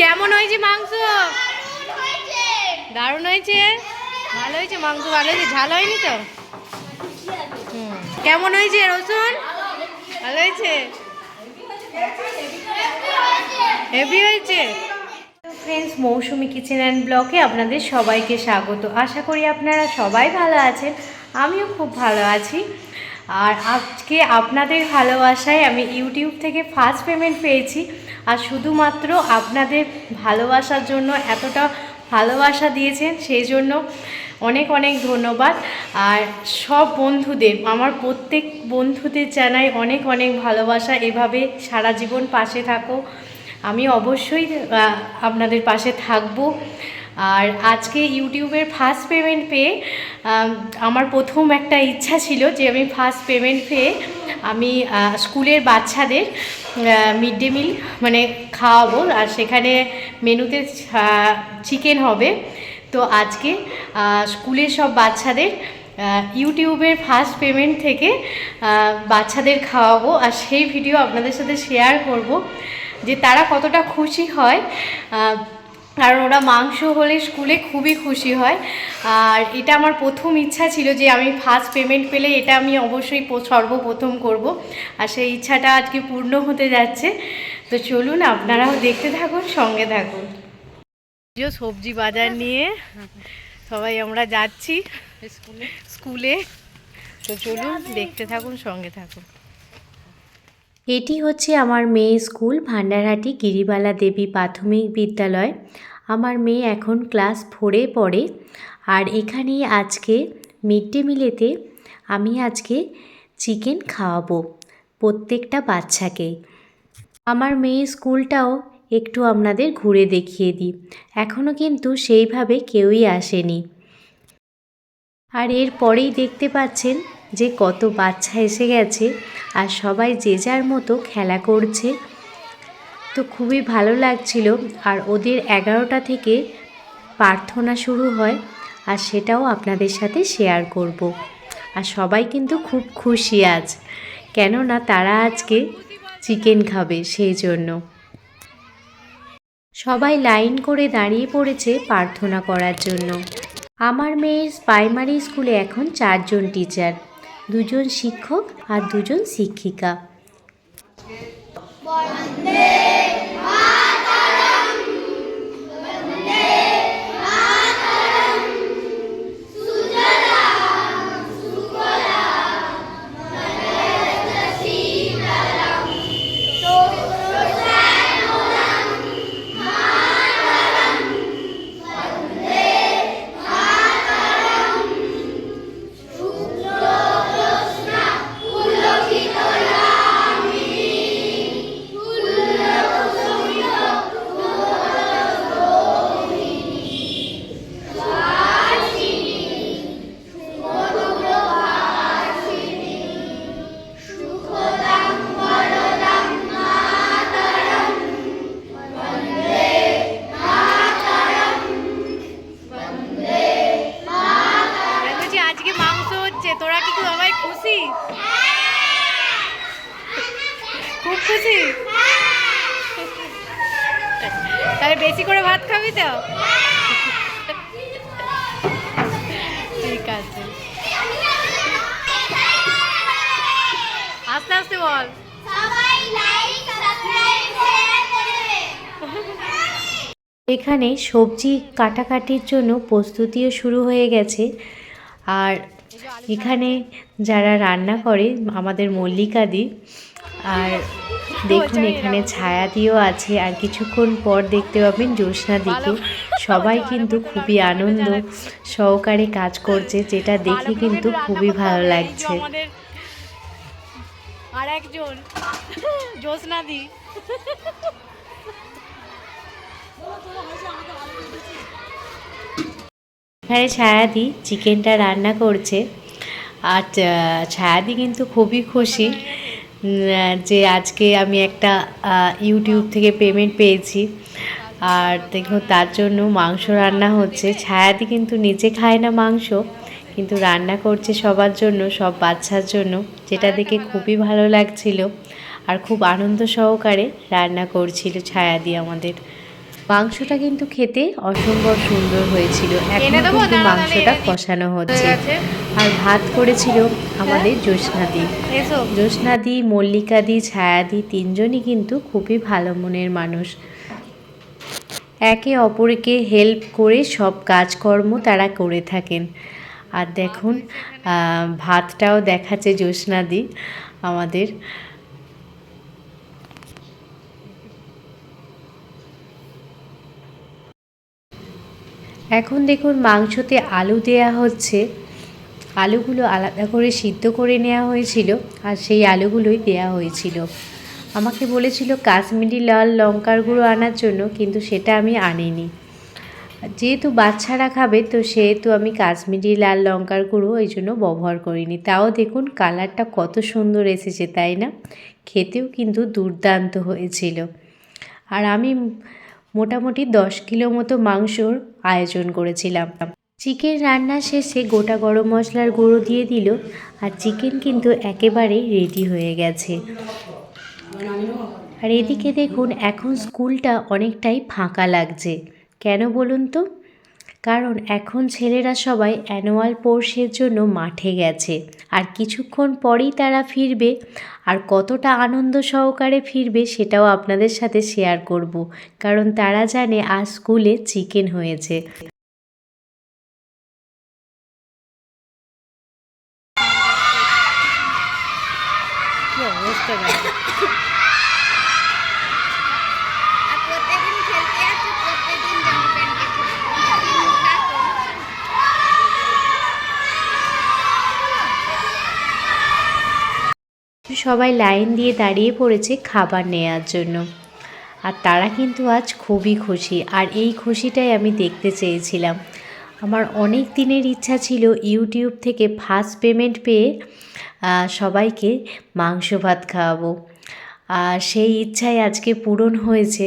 কেমন হয়েছে মাংস? দারুণ হয়েছে। ভালো হয়েছে মাংস ভালো হয়েছে? ঝাল হয়নি তো? হুম। কেমন হয়েছে রসুন? ভালো হয়েছে? হেভি হয়েছে? ফ্রেন্ডস মৌসুমি কিচেন অ্যান্ড ব্লকে আপনাদের সবাইকে স্বাগত। আশা করি আপনারা সবাই ভালো আছেন। আমিও খুব ভালো আছি। আর আজকে আপনাদের ভালোবাসায় আমি ইউটিউব থেকে ফার্স্ট পেমেন্ট পেয়েছি। আর শুধুমাত্র আপনাদের ভালোবাসার জন্য এতটা ভালোবাসা দিয়েছেন, সেই জন্য অনেক অনেক ধন্যবাদ। আর সব বন্ধুদের, আমার প্রত্যেক বন্ধুদের জানাই অনেক অনেক ভালোবাসা। এভাবে সারা জীবন পাশে থাকো। আমি অবশ্যই আপনাদের পাশে থাকব। আর আজকে ইউটিউবের ফার্স্ট পেমেন্ট পেয়ে আমার প্রথম একটা ইচ্ছা ছিল যে আমি ফার্স্ট পেমেন্ট পেয়ে আমি স্কুলের বাচ্চাদের মিড ডে মিল মানে খাওয়াবো। আর সেখানে মেনুতে চিকেন হবে। তো আজকে স্কুলের সব বাচ্চাদের ইউটিউবের ফার্স্ট পেমেন্ট থেকে বাচ্চাদের খাওয়াবো। আর সেই ভিডিও আপনাদের সাথে শেয়ার করব যে তারা কতটা খুশি হয়। কারণ ওরা মাংস হলে স্কুলে খুবই খুশি হয়। আর এটা আমার প্রথম ইচ্ছা ছিল যে আমি ফার্স্ট পেমেন্ট পেলে এটা আমি অবশ্যই সর্বপ্রথম করব। আর সেই ইচ্ছাটা আজকে পূর্ণ হতে যাচ্ছে। তো চলুন আপনারাও দেখতে থাকুন সঙ্গে থাকুন। সবজি বাজার নিয়ে সবাই আমরা যাচ্ছি স্কুলে। স্কুলে। তো চলুন দেখতে থাকুন সঙ্গে থাকুন। এটি হচ্ছে আমার মেয়ে স্কুল, ভান্ডারহাটি গিরিবালা দেবী প্রাথমিক বিদ্যালয়। আমার মেয়ে এখন ক্লাস ফোরে পড়ে আর এখানেই আজকে মিড ডে মিলেতে আমি আজকে চিকেন খাওয়াবো প্রত্যেকটা বাচ্চাকে। আমার মেয়ে স্কুলটাও একটু আপনাদের ঘুরে দেখিয়ে দিই। এখনও কিন্তু সেইভাবে কেউই আসেনি। আর এর পরেই দেখতে পাচ্ছেন যে কত বাচ্চা এসে গেছে। আর সবাই যে যার মতো খেলা করছে। তো খুবই ভালো লাগছিল। আর ওদের এগারোটা থেকে প্রার্থনা শুরু হয় আর সেটাও আপনাদের সাথে শেয়ার করব। আর সবাই কিন্তু খুব খুশি আজ। কেননা তারা আজকে চিকেন খাবে সেই জন্য। সবাই লাইন করে দাঁড়িয়ে পড়েছে প্রার্থনা করার জন্য। আমার মেয়ের প্রাইমারি স্কুলে এখন চারজন টিচার দুজন শিক্ষক আর দুজন শিক্ষিকা। বল। সবাই লাইক সাবস্ক্রাইব শেয়ার এখানে সবজি কাটাকাটির জন্য প্রস্তুতিও শুরু হয়ে গেছে। আর এখানে যারা রান্না করে আমাদের মল্লিকাদি আর দেখুন এখানে ছায়াদিও আছে। আর কিছুক্ষণ পর দেখতে পাবেন জ্যোৎস্না দিকে। সবাই কিন্তু খুবই আনন্দ সহকারে কাজ করছে যেটা দেখে কিন্তু খুবই ভালো লাগছে। আমাদের আর একজন, জ্যোৎস্না দি। এখানে ছায়াদি চিকেনটা রান্না করছে। আর ছায়াদি কিন্তু খুবই খুশি যে আজকে আমি একটা ইউটিউব থেকে পেমেন্ট পেয়েছি। আর দেখো, তার জন্য মাংস রান্না হচ্ছে। ছায়াদি কিন্তু নিজে খায় না মাংস। কিন্তু রান্না করছে সবার জন্য সব বাচ্চার জন্য যেটা দেখে খুবই ভালো লাগছিল আর খুব আনন্দ সহকারে রান্না করছিল ছায়া দিয়ে আমাদের। মাংসটা কিন্তু খেতে অসম্ভব সুন্দর হয়েছিল। এখন কিন্তু মাংসটা কষানো হচ্ছে। আর ভাত করেছিল আমাদের জ্যোৎস্নাদি জ্যোৎস্নাদি মল্লিকাদি ছায়াদি তিনজনই কিন্তু খুবই ভালো মনের মানুষ। একে অপরকে হেল্প করে সব কাজকর্ম তারা করে থাকেন। আর দেখুন ভাতটাও দেখাচ্ছে জ্যোৎস্নাদি আমাদের। এখন দেখুন, মাংসতে আলু দেয়া হচ্ছে। আলুগুলো আলাদা করে সিদ্ধ করে নেওয়া হয়েছিল আর সেই আলুগুলোই দেয়া হয়েছিল। আমাকে বলেছিল কাশ্মীরি লাল লঙ্কার গুঁড়ো আনার জন্য, কিন্তু সেটা আমি আনিনি। যেহেতু বাচ্চারা খাবে, তো সেহেতু আমি কাশ্মীরি লাল লঙ্কার গুঁড়ো এই জন্য ব্যবহার করিনি। তাও দেখুন, কালারটা কত সুন্দর এসেছে, তাই না? খেতেও কিন্তু দুর্দান্ত হয়েছিল। আর আমি মোটামুটি দশ কিলো মতো মাংসর আয়োজন করেছিলাম। চিকেন রান্না শেষে গোটা গরম মশলার গুঁড়ো দিয়ে দিল, আর চিকেন কিন্তু একেবারেই রেডি হয়ে গেছে। আর এদিকে দেখুন, এখন স্কুলটা অনেকটাই ফাঁকা লাগছে। কেন বলুন তো? কারণ এখন ছেলেরা সবাই অ্যানুয়াল পোর্সের জন্য মাঠে গেছে। আর কিছুক্ষণ পরেই তারা ফিরবে। আর কতটা আনন্দ সহকারে ফিরবে সেটাও আপনাদের সাথে শেয়ার করব। কারণ তারা জানে আজ স্কুলে চিকেন হয়েছে। অবস্থা সবাই লাইন দিয়ে দাঁড়িয়ে পড়েছে খাবার নেওয়ার জন্য। আর তারা কিন্তু আজ খুবই খুশি। আর এই খুশিটাই আমি দেখতে চেয়েছিলাম। আমার অনেক দিনের ইচ্ছা ছিল ইউটিউব থেকে ফার্স্ট পেমেন্ট পেয়ে সবাইকে মাংস ভাত খাওয়াবো। আর সেই ইচ্ছাই আজকে পূরণ হয়েছে।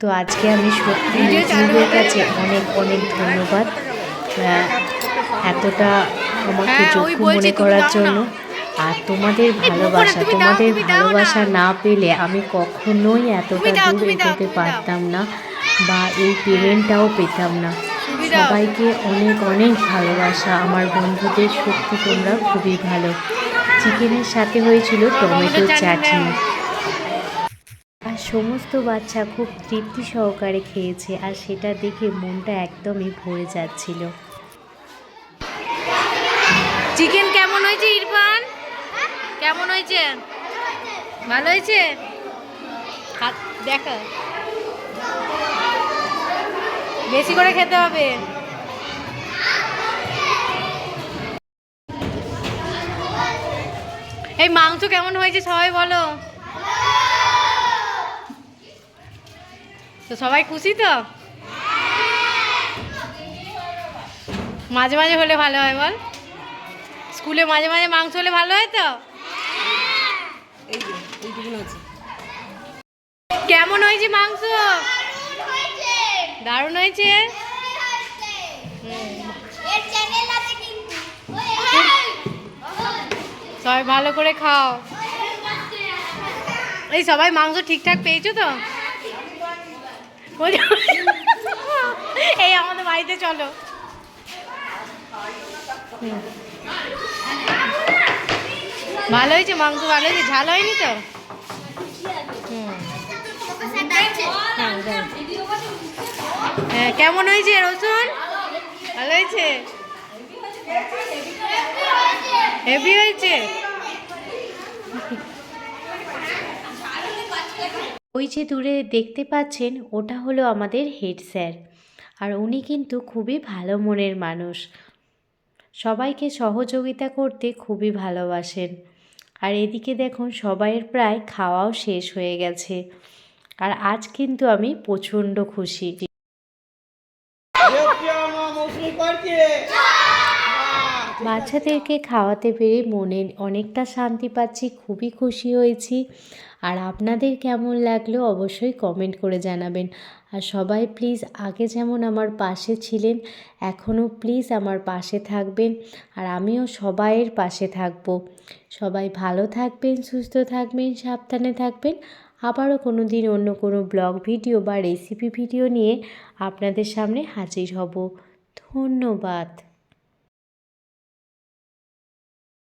তো আজকে আমি সত্যি ইউটিউবের কাছে অনেক অনেক ধন্যবাদ। এতটা আমাকে হ্যাঁ, যোগ্য মনে করার জন্য। আর তোমাদের ভালোবাসা তোমাদের। ভালোবাসা না পেলে আমি কখনোই এতটা দূর এগোতে পারতাম না বা এই পেমেন্টটাও পেতাম না। সবাইকে অনেক অনেক ভালোবাসা। আমার বন্ধুদের সত্যি তোমরা খুবই ভালো। চিকেনের সাথে হয়েছিল টমেটো চাটনি। আর সমস্ত বাচ্চা খুব তৃপ্তি সহকারে খেয়েছে আর সেটা দেখে মনটা একদমই ভরে যাচ্ছিল। চিকেন কেমন হয়েছে কেমন হয়েছে? ভালো হয়েছে? দেখা। বেশি করে খেতে হবে। এই মাংস কেমন হয়েছে সবাই বলো। তো সবাই খুশি তো? মাঝে মাঝে হলে ভালো হয় বল। স্কুলে মাঝে মাঝে মাংস হলে ভালো হয় তো? কেমন হয়েছে মাংস? দারুণ হয়েছে। সবাই ভালো করে খাও। এই সবাই মাংস ঠিকঠাক পেয়েছ তো? এই আমাদের বাড়িতে চলো। ভালো হয়েছে মাংস ভালো হয়েছে? ঝাল হয়নি তো? হ্যাঁ, হ্যাঁ কেমন হয়েছে রসুন? ভালো হয়েছে? হেভি হয়েছে? ওই যে দূরে দেখতে পাচ্ছেন ওটা হলো আমাদের হেড স্যার। আর উনি কিন্তু খুবই ভালো মনের মানুষ। সবাইকে সহযোগিতা করতে খুবই ভালোবাসেন। আর এদিকে দেখুন সবাইয়ের প্রায় খাওয়াও শেষ হয়ে গেছে। আর আজ কিন্তু আমি প্রচণ্ড খুশি। বাচ্চাদেরকে খাওয়াতে পেরে মনে অনেকটা শান্তি পাচ্ছি, খুবই খুশি হয়েছি। আর আপনাদের কেমন লাগল অবশ্যই কমেন্ট করে জানাবেন। আর সবাই প্লিজ আগে যেমন আমার পাশে ছিলেন এখনও প্লিজ আমার পাশে থাকবেন আর আমিও সবাইয়ের পাশে থাকব। সবাই ভালো থাকবেন, সুস্থ থাকবেন, সাবধানে থাকবেন। আবারও কোনো দিন অন্য কোনো ব্লগ ভিডিও বা রেসিপি ভিডিও নিয়ে আপনাদের সামনে হাজির হব। ধন্যবাদ।